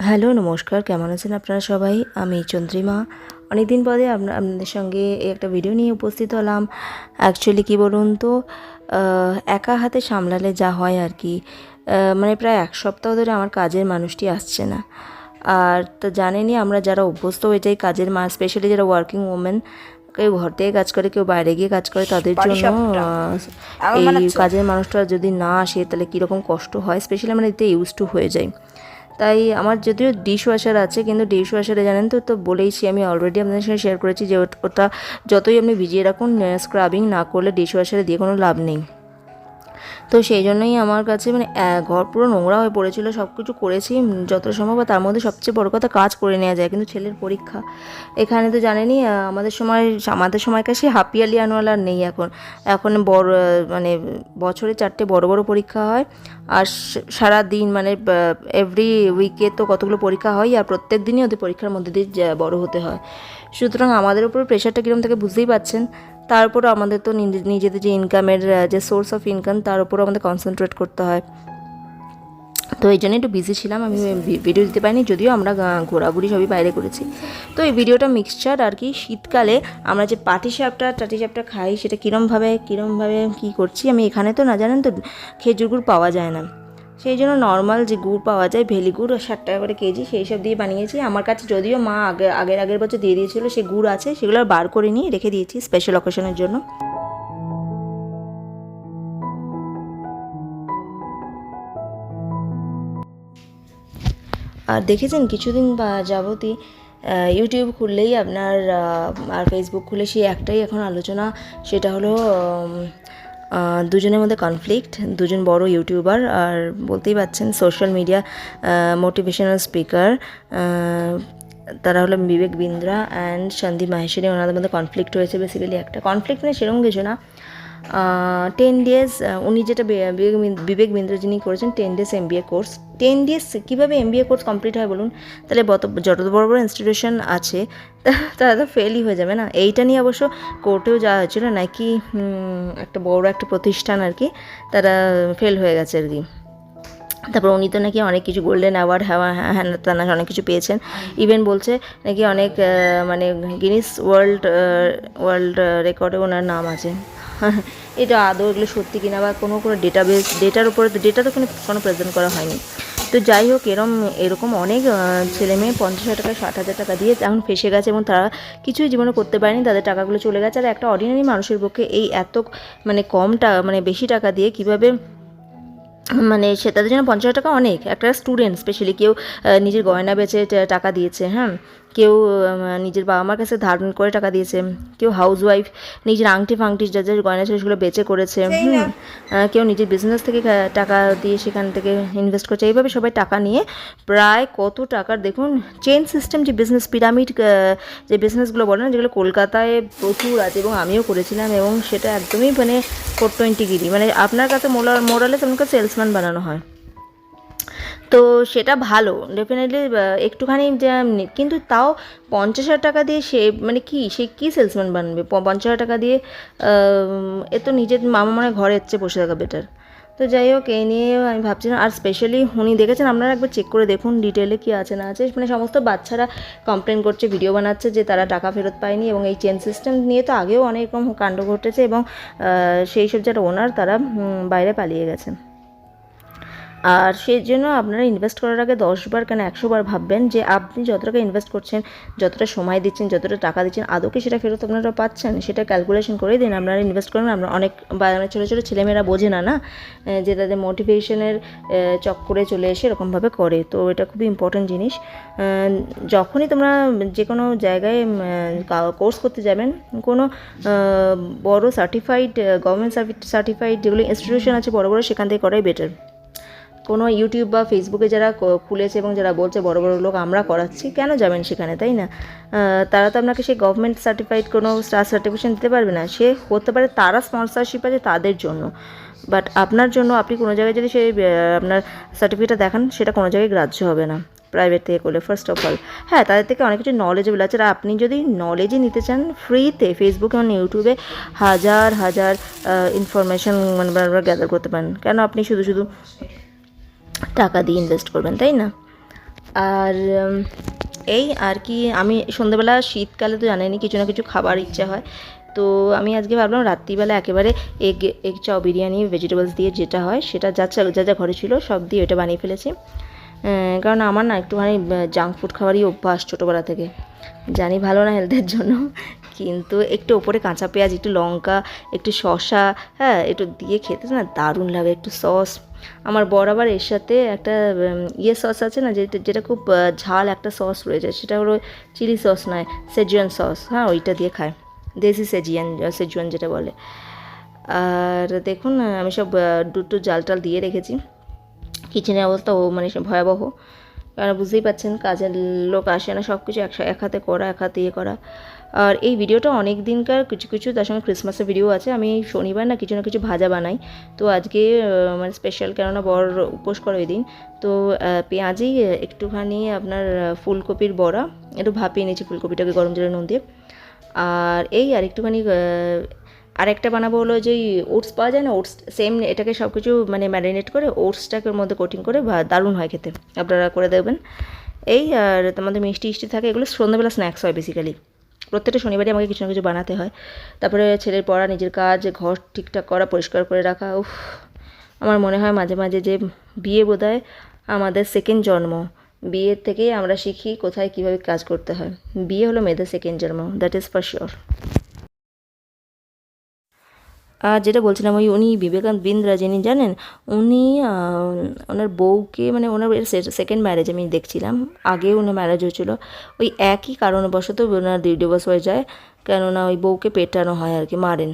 Hello নমস্কার। কেমন আছেন আপনারা সবাই? আমি চন্দ্রিমা। অনেক দিন পরে আপনা- আপনাদের সঙ্গে একটা ভিডিও নিয়ে উপস্থিত হলাম। অ্যাকচুয়ালি কি বলুন তো একা হাতে সামলালে যা হয় আর কি। মানে প্রায় এক সপ্তাহ ধরে আমার কাজের মানুষটি আসছে না। আর তো জানেনই আমরা যারা অভ্যস্ত হয়ে যাই কাজের মা স্পেশালি যারা ওয়ার্কিং ওমেন কেউ ঘর থেকে কাজ করে কেউ বাইরে গিয়ে কাজ করে তাদের জন্য এই কাজের মানুষটা যদি না আসে তাহলে কীরকম কষ্ট হয়? স্পেশালি আমরা এতে ইউজ টু হয়ে যাই। তাই আমার যদিও ডিশ ওয়াশার আছে, কিন্তু ডিশ ওয়াশারে জানেন তো তো বলেইছি আমি অলরেডি আপনাদের সঙ্গে শেয়ার করেছি যে ওটা যতই আপনি ভিজিয়ে রাখুন স্ক্রাবিং না করলে ডিশ ওয়াশারে দিয়ে কোনো লাভ নেই। তো সেই জন্যই আমার কাছে মানে ঘর পুরো নোংরা হয়ে পড়েছিল সব কিছু করেছি যতটা সম্ভব তার মধ্যে সবচেয়ে বড় কথা কাজ করে নেওয়া যায় কিন্তু ছেলের পরীক্ষা। এখানে তো জানেনই আহ, আমাদের সময় আমাদের সময়কার সেই হাফ ইয়ারলি অ্যানুয়াল আর নেই এখন। এখন বড় মানে বছরে চারটে বড় বড় পরীক্ষা হয় আর সারা দিন মানে এভরি উইকে তো কতগুলো পরীক্ষা হয় আর প্রত্যেক দিনই ওদের পরীক্ষার মধ্যে দিয়ে বড় হতে হয়। সুতরাং আমাদের উপর প্রেশারটা কীরকম থেকে বুঝতেই পাচ্ছেন তারপর আমাদের তো নিজে- নিজেদের যে ইনকামের যে সোর্স অফ ইনকাম তার উপর আমাদের কনসেন্ট্রেট করতে হয়। তো এই জন্য একটু বিজি ছিলাম আমি ভি- ভিডিও দিতে পারিনি যদিও আমরা ঘোরাঘুরি সবই বাইরে করেছি। তো এই ভিডিওটা মিক্সচার আর কি শীতকালে আমরা যে পাটি সাপটা টাটি সাপটা খাই সেটা কীরমভাবে কীরমভাবে কী করছি আমি এখানে তো না জানেন তো খেজুর গুড় পাওয়া যায় না। সেই জন্য নর্মাল যে গুড় পাওয়া যায় ভেলি গুড় ষাট টাকা করে কেজি সেই সব দিয়ে বানিয়েছি। আমার কাছে যদিও মা আগে আগের আগের বছর দিয়ে দিয়েছিল সে গুড় আছে সেগুলো বার করে নিয়ে রেখে দিয়েছি স্পেশাল অকেশনের জন্য। আর দেখেছেন কিছুদিন বা যাবতই আহ, ইউটিউব খুললেই আপনার আর ফেসবুক খুলে সেই একটাই এখন আলোচনা সেটা হলো দুজনের মধ্যে কনফ্লিক্ট দুজন বড় ইউটিউবার আর বলতেই পাচ্ছেন সোশ্যাল মিডিয়া মোটিভেশনাল স্পিকার তারা হলো বিবেক বিন্দ্রা অ্যান্ড সন্দীপ মাহেশ্বরী, ওনাদের মধ্যে কনফ্লিক্ট হয়েছে বেসিক্যালি একটা। কনফ্লিক্ট মানে সেরকম কিছু না। টেন ডেজ উনি যেটা বিবেক বিন- বিবেক বিন্দ্র যিনি করেছেন ten days MBA course ten days কীভাবে এমবিএ কোর্স কমপ্লিট হয় বলুন? তাহলে যত বড় বড় ইনস্টিটিউশন আছে তারা তো ফেলই হয়ে যাবে না। এইটা নিয়ে অবশ্য কোর্টেও যাওয়া হয়েছিল, নাকি একটা বড় একটা প্রতিষ্ঠান আর কি, তারা ফেল হয়ে গেছে আর কি। তারপর উনি তো নাকি অনেক কিছু গোল্ডেন অ্যাওয়ার্ড হ্যাওয়া হ্যান ত্যান অনেক কিছু পেয়েছেন। ইভেন বলছে নাকি অনেক মানে গিনিস ওয়ার্ল্ড ওয়ার্ল্ড রেকর্ডে ওনার নাম আছে। এটা আদৌ এগুলো সত্যি কিনা বা কোনো কোনো ডেটাবেস ডেটার উপরে তো ডেটা তো কোনো কোনো প্রেজেন্ট করা হয়নি। তো যাই হোক, এরম, এরকম অনেক ছেলে মেয়ে পঞ্চাশ হাজার টাকা, ষাট হাজার টাকা দিয়ে এখন ফেসে গেছে এবং তারা কিছুই জীবনে করতে পারেনি। তাদের টাকাগুলো চলে গেছে। আর একটা অর্ডিনারি মানুষের পক্ষে এই এত মানে কম টাকা মানে বেশি টাকা দিয়ে কীভাবে মানে সে, তাদের জন্য পঞ্চাশ টাকা অনেক। একটা স্টুডেন্ট স্পেশালি কেউ নিজের গয়না বেচে টাকা দিয়েছে হ্যাঁ? কেউ নিজের বাবা মার কাছে ধার করে টাকা দিয়েছে কেউ হাউস ওয়াইফ নিজের আংটি ফাংটি যা যা গয়না ছিল সেগুলো বেচে করেছে হুম কেউ নিজের বিজনেস থেকে টাকা দিয়ে সেখান থেকে ইনভেস্ট করছে। এইভাবে সবাই টাকা নিয়ে প্রায় কত টাকার দেখুন চেন সিস্টেম যে বিজনেস পিরামিড যে বিজনেসগুলো বলে না যেগুলো কলকাতায় প্রচুর আছে এবং আমিও করেছিলাম এবং সেটা একদমই মানে ফোর টোয়েন্টি গিরি মানে আপনার কাছে মোরাল আপনাকে সেলসম্যান বানানো হয়। তো সেটা ভালো ডেফিনেটলি একটুখানি কিন্তু তাও পঞ্চাশ হাজার টাকা দিয়ে সে মানে কি, সে কী সেলসম্যান বানবে? পঞ্চাশ হাজার টাকা দিয়ে এ তো নিজের মামা মনে ঘরে হচ্ছে বসে থাকা বেটার তো যাই হোক, এই নিয়ে আমি ভাবছিলাম, আর স্পেশালি উনি দেখেছেন, আপনারা একবার চেক করে দেখুন ডিটেলে কী আছে না আছে। মানে সমস্ত বাচ্চারা কমপ্লেন করছে ভিডিও বানাচ্ছে যে তারা টাকা ফেরত পায়নি এবং এই চেন সিস্টেম নিয়ে তো আগেও অনেক রকম কাণ্ড ঘটেছে এবং সেই সব যারা ওনার তারা বাইরে পালিয়ে গেছে। আর সেই জন্য আপনারা ইনভেস্ট করার আগে দশবার কেন একশোবার ভাববেন যে আপনি যত টাকা ইনভেস্ট করছেন, যতটা সময় দিচ্ছেন, যতটা টাকা দিচ্ছেন, আদৌ কি সেটা ফেরত আপনারা পাচ্ছেন? সেটা ক্যালকুলেশন করে দিন। আপনারা ইনভেস্ট করেন আমরা অনেক বা ছোটো ছোটো ছেলেমেয়েরা বোঝে না না? যে তাদের মোটিভেশনের চক্করে চলে এসে এরকমভাবে করে। তো এটা খুবই ইম্পর্ট্যান্ট জিনিস। যখনই তোমরা যে কোনো জায়গায় কোর্স করতে যাবেন, কোনো বড় সার্টিফাইড গভর্নমেন্ট সার্টিফাইড যেগুলো ইনস্টিটিউশন আছে বড় বড়, সেখান থেকে করাই বেটার কোনো ইউটিউব বা ফেসবুকে যারা খুলেছে এবং যারা বলছে বড় বড় লোক আমরা করাচ্ছি, কেন যাবেন সেখানে, তাই না? তারা তো আপনাকে সেই গভর্নমেন্ট সার্টিফাইড কোনো স্টার সার্টিফিকেশন দিতে পারবে না। সে হতে পারে তারা স্পন্সরশিপ আছে তাদের জন্য। বাট আপনার জন্য আপনি কোনো জায়গায় যদি সেই আপনার সার্টিফিকেটটা দেখান, সেটা কোনো জায়গায় গ্রাহ্য হবে না। প্রাইভেট থেকে করলে ফার্স্ট অফ অল হ্যাঁ তাদের থেকে অনেক কিছু নলেজেবল আছে। আর আপনি যদি নলেজই নিতে চান ফ্রিতে ফেসবুকে মানে ইউটিউবে হাজার হাজার ইনফরমেশন মানে গ্যাদার করতে পারেন। কেন আপনি শুধু শুধু টাকা দিয়ে ইনভেস্ট করবেন, তাই না? আর এই আর কি, আমি সন্ধ্যেবেলা, শীতকালে তো জানেনি কিছু না কিছু খাবার ইচ্ছা হয়। তো আমি আজকে ভাবলাম, রাত্রিবেলা একেবারে এগ এগ চাও বিরিয়ানি ভেজিটেবলস দিয়ে যেটা হয়, সেটা যা যা যা ঘরে ছিল, সব দিয়ে ওটা বানিয়ে ফেলেছি। কারণ আমার না একটুখানি জাঙ্ক ফুড খাওয়ারই অভ্যাস ছোটোবেলা থেকে। জানি ভালো না হেলথের জন্য। কিন্তু একটু ওপরে কাঁচা পেঁয়াজ, একটু লঙ্কা, একটু শসা হ্যাঁ একটু দিয়ে খেতে না দারুণ লাগে, একটু সস। আমার বর আবার এর সাথে একটা ইয়ে সস আছে না, যেটা যেটা খুব ঝাল একটা সস রয়েছে, সেটা হলো চিলি সস নয়, সেজুয়ান সস হ্যাঁ ওইটা দিয়ে খায়। দেশি সেজিয়ান সেজুয়ান যেটা বলে। আর দেখুন, আমি সব দুটো জাল টাল দিয়ে রেখেছি। কিচেনের অবস্থা ও মানে ভয়াবহ। কারণ বুঝতেই পাচ্ছেন কাজের লোক আসে না সব কিছু এক হাতে করা, এক হাতে ইয়ে করা। আর এই ভিডিওটা অনেক দিনকার, কিছু কিছু তার সঙ্গে ক্রিসমাসের ভিডিও আছে। আমি শনিবার না কিছু না কিছু ভাজা বানাই। তো আজকে মানে স্পেশাল কেননা বর উপোস করে ওই দিন। তো পেঁয়াজেই একটুখানি আপনার ফুলকপির বড়া। একটু ভাপিয়ে নিয়েছি ফুলকপিটাকে গরম জলে নুন দিয়ে। আর এই আর একটুখানি আরেকটা বানাবো হলো যে ওটস পাওয়া যায় না? ওটস সেম এটাকে সব কিছু মানে ম্যারিনেট করে ওটসটাকে মধ্যে কোটিং করে দারুণ হয় খেতে। আপনারা করে দেবেন এই আর তোমাদের মিষ্টি মিষ্টি থাকে, এগুলো সন্ধ্যাবেলা স্ন্যাক্স হয় বেসিক্যালি প্রত্যেকটা শনিবারই আমাকে কিছু না কিছু বানাতে হয়। তারপরে ছেলের পড়া, নিজের কাজ ঘর ঠিকঠাক করা, পরিষ্কার করে রাখা, উফ, আমার মনে হয় মাঝে মাঝে যে বিয়ে বোধহয় আমাদের সেকেন্ড জন্ম। বিয়ের থেকেই আমরা শিখি কোথায় কীভাবে কাজ করতে হয়। বিয়ে হলো মেয়েদের সেকেন্ড জন্ম দ্যাট ইজ ফর শিওর আর যেটা বলছিলাম ওই উনি বিবেকানন্দ বিন্দ্রা যিনি জানেন, উনি ওনার বউকে মানে ওনার সেকেন্ড ম্যারেজ আমি দেখছিলাম আগে ওনার ম্যারেজ হয়েছিল। ওই একই কারণবশত ওনার ডিভোর্স হয়ে যায়, কেননা ওই বউকে পেটানো হয় আর কি, মারেন।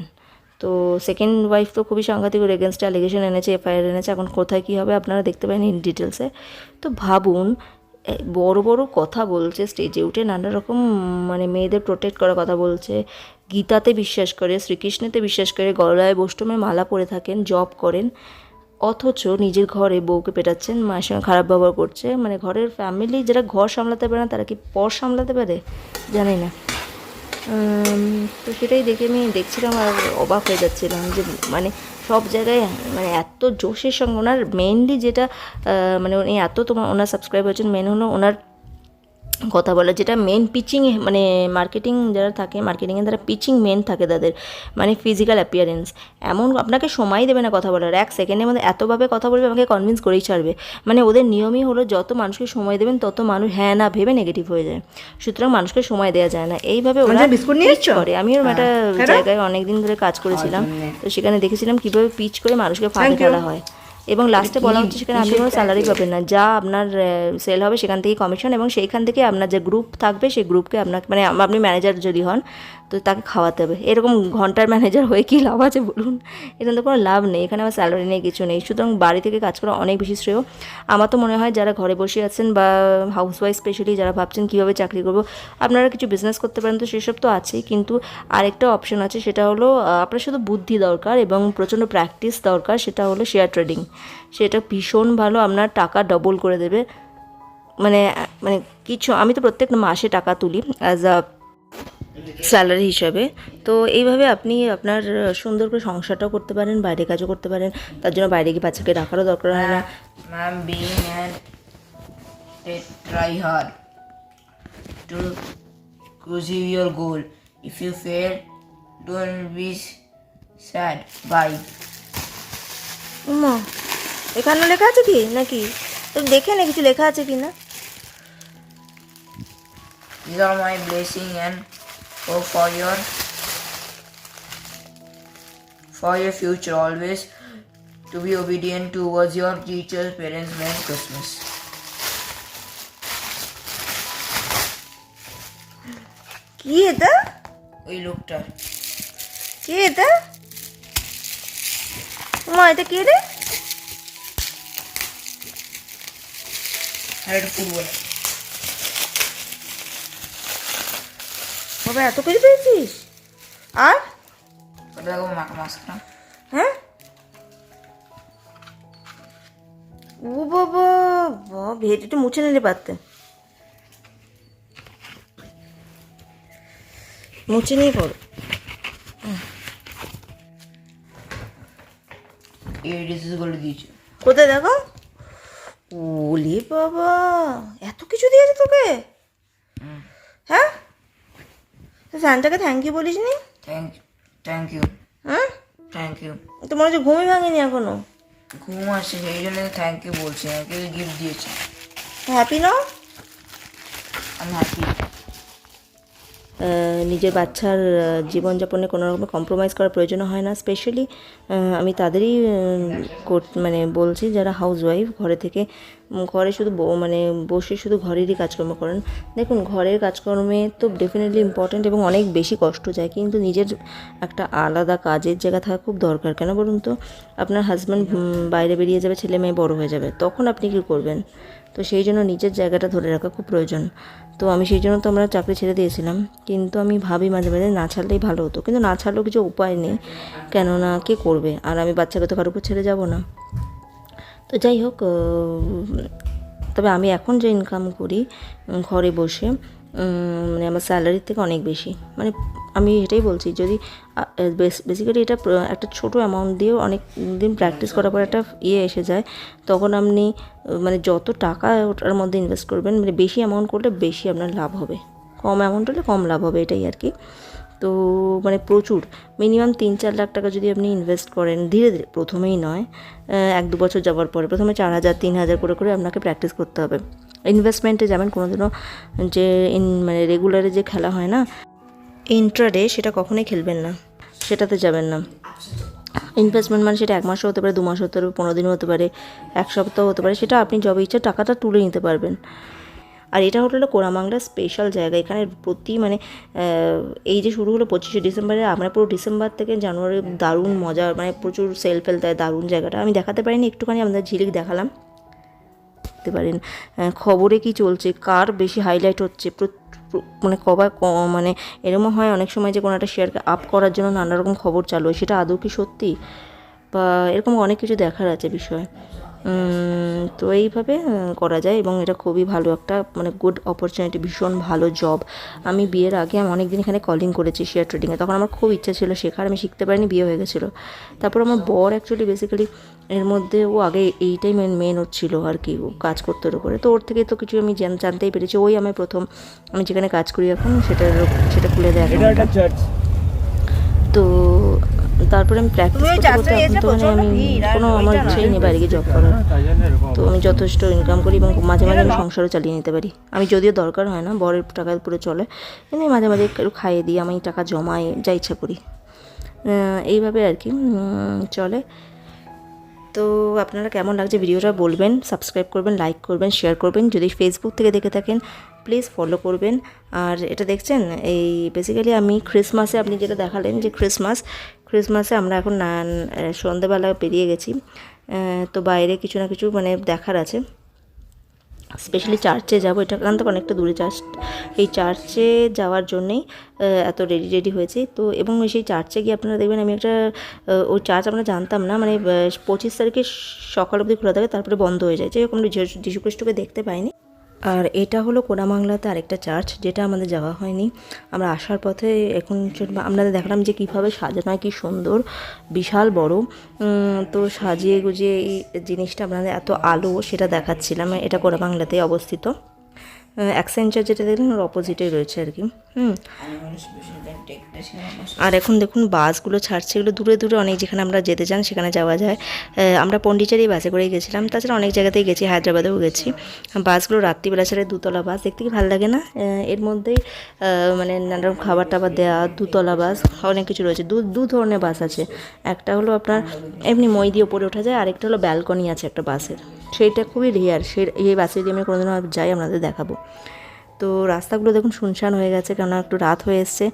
তো সেকেন্ড ওয়াইফ তো খুবই সাংঘাতিক, ওর এগেনস্টে অ্যালিগেশন এনেছে এফআইআর এনেছে, এখন কোথায় কী হবে আপনারা দেখতে পাবেন ইন ডিটেলসে তো ভাবুন বড় বড় কথা বলছে স্টেজে উঠে নানা রকম মানে মেয়েদের প্রোটেক্ট করার কথা বলছে গীতাতে বিশ্বাস করে, শ্রীকৃষ্ণেতে বিশ্বাস করে গলায় বৈষ্ণবের মালা পরে থাকেন জব করেন, অথচ নিজের ঘরে বউকে পেটাচ্ছেন, মায়ের সঙ্গে খারাপ ব্যবহার করছে। মানে ঘরের ফ্যামিলি যারা ঘর সামলাতে পারে না, তারা কি পর সামলাতে পারে? জানি না। তো সেটাই দেখে আমি দেখছিলাম আর অবাক হয়ে যাচ্ছিলাম যে মানে সব জায়গায় মানে এত জোশের সঙ্গে ওনার মেনলি যেটা মানে উনি এত তোমার, ওনার সাবস্ক্রাইব হয়েছেন মেন হলো ওনার কথা বলা যেটা মেন পিচিং মানে মার্কেটিং যারা থাকে মার্কেটিংয়ে তারা পিচিং মেন থাকে তাদের মানে ফিজিক্যাল অ্যাপিয়ারেন্স এমন আপনাকে সময় দেবে না কথা বলার এক সেকেন্ডের মধ্যে এতভাবে কথা বলবে আমাকে কনভিন্স করেই ছাড়বে। মানে ওদের নিয়মই হলো যত মানুষকে সময় দেবেন তত মানুষ হ্যাঁ না ভেবে নেগেটিভ হয়ে যায়। সুতরাং মানুষকে সময় দেওয়া যায় না। এইভাবে ওরা আচ্ছা, বিস্কুট নিয়ে করে। আমি ওরকম একটা কেন? জায়গায় অনেকদিন ধরে কাজ করেছিলাম। তো সেখানে দেখেছিলাম কীভাবে পিচ করে মানুষকে you. ফেলা হয়। এবং লাস্টে বলা হচ্ছে সেখানে আপনি কোনো স্যালারি পাবেন না। যা আপনার সেল হবে সেখান থেকে কমিশন এবং সেইখান থেকে আপনার যে গ্রুপ থাকবে সেই গ্রুপকে আপনাকে মানে আপনি ম্যানেজার যদি হন তো তাকে খাওয়াতে হবে। এরকম ঘণ্টার ম্যানেজার হয়ে কি লাভ আছে বলুন? এখানে তো কোনো লাভ নেই। এখানে আমার স্যালারি নেই কিছু নেই। সুতরাং বাড়ি থেকে কাজ করা অনেক বেশি শ্রেয়। আমার তো মনে হয় যারা ঘরে বসে আছেন বা হাউস ওয়াইফ স্পেশালি যারা ভাবছেন কীভাবে চাকরি করব, আপনারা কিছু বিজনেস করতে পারেন তো সেসব তো আছেই। কিন্তু আরেকটা অপশন আছে, সেটা হলো আপনার শুধু বুদ্ধি দরকার এবং প্রচণ্ড প্র্যাকটিস দরকার, সেটা হলো শেয়ার ট্রেডিং সেটা ভীষণ ভালো, আপনার টাকা ডবল করে দেবে। মানে মানে কিছু, আমি তো প্রত্যেক মাসে টাকা তুলি অ্যাজ আ স্যালারি হিসাবে তো এইভাবে আপনি আপনার সুন্দর করে সংসারটাও করতে পারেন বাইরে কাজও করতে পারেন তার জন্য বাইরে গিয়ে বাচ্চাকে রাখারও দরকার হয় না Ma'am, being an a try hard to achieve your goal. If you fail, don't be sad. Bye. Uma এখানে লেখা আছে কি নাকি তো দেখে না কিছু লেখা আছে কি না These are my blessing and hope for your for your future always to be obedient towards your teachers, parents, when Christmas. কি এটা ওই লোকটা কে এটা উমা এটা কে রে আর একটা ফুটবল বাবা এত কিছু পেয়েছিস? আর? হ্যাঁ? ও বাবা বাবা একটু মুছে নিলে পারতেন মুছে নিয়ে পড়ো। ডিসিস দিয়েছে। কোথায় দেখো? ওলে বাবা এত কিছু দিয়েছে তোকে হ্যাঁ ফ্যানটাকে থ্যাংক ইউ বলিস নি? থ্যাংক থ্যাংক ইউ হ্যাঁ? থ্যাংক ইউ তো মনে হচ্ছে ঘুমই ভাঙেনি এখনও? ঘুম আসছে সেই জন্য থ্যাংক ইউ বলছি আমাকে গিফট দিয়েছে। হ্যাপি নাও আমি হ্যাপি নিজের বাচ্চার জীবনযাপনে কোনো রকম কম্প্রোমাইজ করার প্রয়োজন হয় না। স্পেশালি আমি তাদেরই মানে বলছি যারা হাউস ওয়াইফ ঘরে থেকে ঘরে শুধু মানে বসে শুধু ঘরেরই কাজকর্ম করেন। দেখুন, ঘরের কাজকর্মে তো ডেফিনেটলি ইম্পর্ট্যান্ট এবং অনেক বেশি কষ্ট যায়, কিন্তু নিজের একটা আলাদা কাজের জায়গা থাকা খুব দরকার। কেন বলুন তো? আপনার হাজব্যান্ড বাইরে বেরিয়ে যাবে, ছেলে মেয়ে বড় হয়ে যাবে, তখন আপনি কী করবেন? তো সেই জন্য নিজের জায়গাটা ধরে রাখা খুব প্রয়োজন। তো আমি সেই জন্য তো আমরা চাকরি ছেড়ে দিয়েছিলাম। কিন্তু আমি ভাবি মাঝে মাঝে না ছাড়লেই ভালো হতো। কিন্তু না ছাড়লেও কিছু উপায় নেই। কেননা কে করবে? আর আমি বাচ্চাকে তো কারোর উপর ছেড়ে যাব না। তো যাই হোক তবে আমি এখন যে ইনকাম করি ঘরে বসে মানে আমার স্যালারির থেকে অনেক বেশি। মানে আমি এটাই বলছি, যদি বেসিক্যালি এটা একটা ছোট অ্যামাউন্ট দিয়েও অনেক দিন প্র্যাকটিস করার পর একটা ইয়ে এসে যায়, তখন আপনি মানে যত টাকা ওটার মধ্যে ইনভেস্ট করবেন মানে বেশি অ্যামাউন্ট করলে বেশি আপনার লাভ হবে। কম অ্যামাউন্ট হলে কম লাভ হবে, এটাই আর কি। তো মানে প্রচুর। মিনিমাম তিন চার লাখ টাকা যদি আপনি ইনভেস্ট করেন, ধীরে ধীরে, প্রথমেই নয় এক দু বছর যাওয়ার পরে, প্রথমে চার হাজার, তিন হাজার করে করে আপনাকে প্র্যাকটিস করতে হবে। ইনভেস্টমেন্টে যাবেন কোনোদিনও যে ইন মানে রেগুলারে যে খেলা হয় না ইন্ট্রাডে সেটা কখনোই খেলবেন না, সেটাতে যাবেন না। ইনভেস্টমেন্ট মানে সেটা এক মাসও হতে পারে, দু মাসও হতে পারে, পনেরো দিনও হতে পারে, এক সপ্তাহ হতে পারে, সেটা আপনি যবে ইচ্ছা টাকাটা তুলে নিতে পারবেন। আর এটা হলো কোরামাংলার স্পেশাল জায়গা, এখানে প্রতি মানে এই যে শুরু হলো পঁচিশে ডিসেম্বরে, আমরা পুরো ডিসেম্বর থেকে জানুয়ারি দারুণ মজা মানে প্রচুর সেল ফেল দেয় দারুণ জায়গাটা। আমি দেখাতে পারিনি, একটুখানি আমাদের ঝিলিক দেখালাম। দেখতে পারেন। খবরে কি চলছে? কার বেশি হাইলাইট হচ্ছে? মানে কবার মানে এরমও হয় অনেক সময় যে কোনো একটা শেয়ারকে আপ করার জন্য নানা রকম খবর চালু হয়। সেটা আদৌ কি সত্যি? বা এরকম অনেক কিছু দেখার আছে বিষয়। তো এইভাবে করা যায় এবং এটা খুবই ভালো একটা মানে গুড অপরচুনিটি ভীষণ ভালো জব আমি বিয়ের আগে আমি অনেক দিন এখানে কলিং করেছি শেয়ার ট্রেডিংয়ে তখন আমার খুব ইচ্ছা ছিল শেখার আমি শিখতে পারিনি বিয়ে হয়ে গেছিল। তারপর আমার বর অ্যাকচুয়ালি বেসিক্যালি এর মধ্যে ও আগে এইটাই মেন মেন হচ্ছিল আর কি ও কাজ করতে ওর উপরে। তো ওর থেকে তো কিছু আমি জান- জানতেই পেরেছি ওই আমি প্রথম আমি যেখানে কাজ করি এখন সেটার সেটা খুলে দেয় তো তারপরে আমি প্র্যাকটিস করতে করতে এখন তো মানে আমি কোনো আমার ইচ্ছেই নেই বাইরে গিয়ে জব করার। তো আমি যথেষ্ট ইনকাম করি এবং মাঝে মাঝে আমি সংসারও চালিয়ে নিতে পারি। আমি যদিও দরকার হয় না বরের টাকার পুরো চলে। কিন্তু আমি মাঝে মাঝে একটু খাইয়ে দিই আমি টাকা জমাই যা ইচ্ছা করি। এইভাবে আর কি চলে। তো আপনারা কেমন লাগছে ভিডিওটা বলবেন সাবস্ক্রাইব করবেন লাইক করবেন শেয়ার করবেন। যদি ফেসবুক থেকে দেখে থাকেন প্লিজ ফলো করবেন। আর এটা দেখছেন এই বেসিক্যালি আমি ক্রিসমাসে আপনি যেটা দেখালেন যে ক্রিসমাস ক্রিসমাসে আমরা এখন না সন্ধেবেলা বেরিয়ে গেছি। তো বাইরে কিছু না কিছু মানে দেখার আছে। স্পেশালি চার্চে যাব, এটা এখান থেকে অনেকটা দূরে চার্চ এই চার্চে যাওয়ার জন্যেই এত রেডি রেডি হয়েছি। তো এবং সেই চার্চে গিয়ে আপনারা দেখবেন, আমি একটা ওই চার্চ আমরা জানতাম না মানে পঁচিশ তারিখে সকাল অবধি খোলা থাকে, তারপরে বন্ধ হয়ে যায়। আমরা যীশু- যীশুখ্রিস্টকে দেখতে পাইনি। আর এটা হলো কোনামাংলাতে আরেকটা চার্চ যেটা আমাদের যাওয়া হয়নি। আমরা আসার পথে এখন আমরা দেখলাম যে কীভাবে সাজানো কি সুন্দর, বিশাল বড়। তো সাজিয়ে গুজিয়ে এই জিনিসটা আপনাদের এত আলো, সেটা দেখাচ্ছিলাম। এটা কোনামাংলাতে অবস্থিত। অ্যাক্সেঞ্চার যেটা দেখলেন ওর অপোজিটে রয়েছে আর কি। হুম। আর এখন দেখুন বাসগুলো ছাড়ছে, এগুলো দূরে দূরে অনেক যেখানে আমরা যেতে চান সেখানে যাওয়া যায়। আমরা পন্ডিচেরি বাসে করেই গেছিলাম, তাছাড়া অনেক জায়গাতেই গেছি, হায়দ্রাবাদেও গেছি। বাসগুলো রাত্রিবেলা ছাড়ে দুতলা বাস, দেখতে কি ভালো লাগে না? এর মধ্যেই মানে নানা রকম খাবার টাবার দেওয়া দুতলা বাস, অনেক কিছু রয়েছে। দু দু ধরনের বাস আছে। একটা হলো আপনার এমনি মই দিয়ে ওপরে ওঠা যায়, আরেকটা হলো ব্যালকনি আছে একটা বাসের। সেইটা খুবই রেয়ার সে এই বাসে যদি আমি কোনোদিনও যাই, আপনাদের দেখাবো। তো রাস্তাগুলো দেখুন শুনশান হয়ে গেছে, কেননা একটু রাত হয়ে এসছে।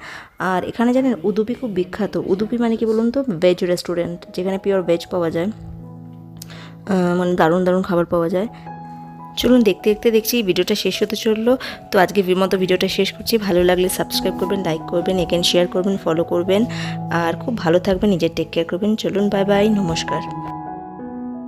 আর এখানে জানেন উদুপি খুব বিখ্যাত। উদুপি মানে কি বলুন তো? ভেজ রেস্টুরেন্ট যেখানে পিওর ভেজ পাওয়া যায়। মানে দারুণ দারুণ খাবার পাওয়া যায়। চলুন দেখতে দেখতে দেখছি ভিডিওটা শেষ হতে চলল। তো আজকে মতো ভিডিওটা শেষ করছি। ভালো লাগলে সাবস্ক্রাইব করবেন লাইক করবেন এখানে শেয়ার করবেন ফলো করবেন। আর খুব ভালো থাকবেন, নিজের টেক কেয়ার করবেন। চলুন বাই বাই নমস্কার।